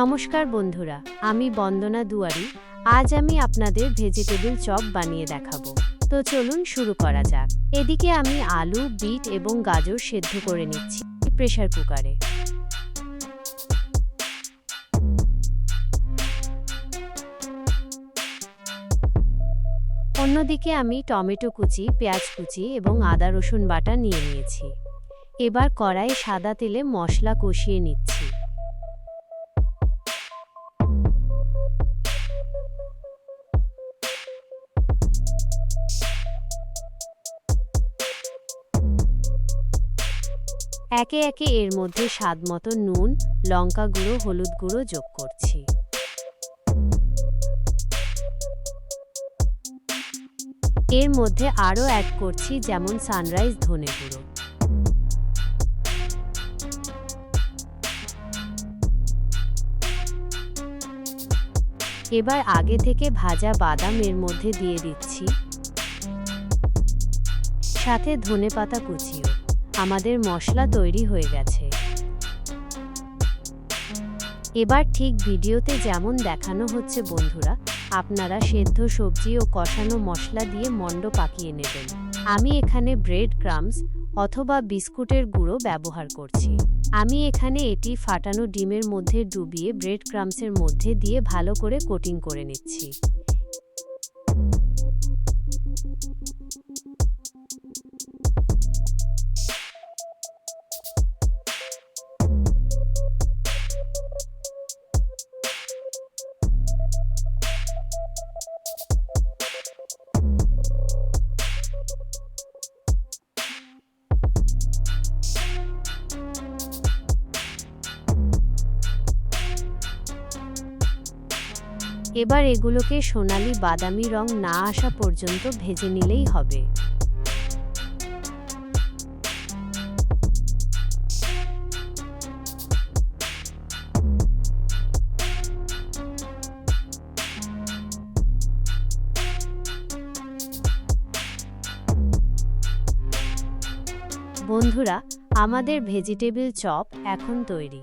নমস্কার বন্ধুরা, আমি বন্দনা দুয়ারি। আজ আমি আপনাদের ভেজিটেবল চপ বানিয়ে দেখাবো। তো চলুন শুরু করা যাক। এদিকে আমি আলু, বিট এবং গাজর সেদ্ধ করে নিচ্ছি প্রেসার কুকারে। অন্যদিকে আমি টমেটো কুচি, পেঁয়াজ কুচি এবং আদা, রসুন বাটা নিয়ে নিয়েছি। এবার কড়াই সাদা তেলে মশলা কষিয়ে নিচ্ছি। একে একে এর মধ্যে স্বাদ মতো নুন, লঙ্কা গুঁড়ো, হলুদ গুঁড়ো যোগ করছি। এর মধ্যে আরও অ্যাড করছি যেমন সানরাইজ ধনে গুঁড়ো। এবার আগে থেকে ভাজা বাদাম এর মধ্যে দিয়ে দিচ্ছি। সাথে ধনেপাতা কুচিও। আমাদের মশলা তৈরি হয়ে গেছে। এবার ঠিক ভিডিওতে যেমন দেখানো হচ্ছে বন্ধুরা, আপনারা সেদ্ধ সবজি ও কষানো মশলা দিয়ে মণ্ড পাকিয়ে নেবেন। আমি এখানে ব্রেড ক্রামস অথবা বিস্কুটের গুঁড়ো ব্যবহার করছি। আমি এখানে এটি ফাটানো ডিমের মধ্যে ডুবিয়ে ব্রেড ক্রামসের মধ্যে দিয়ে ভালো করে কোটিং করে নিচ্ছি। এবার এগুলোকে সোনালি বাদামি রং না আসা পর্যন্ত ভেজে নিলেই হবে। বন্ধুরা, আমাদের ভেজিটেবল চপ এখন তৈরি।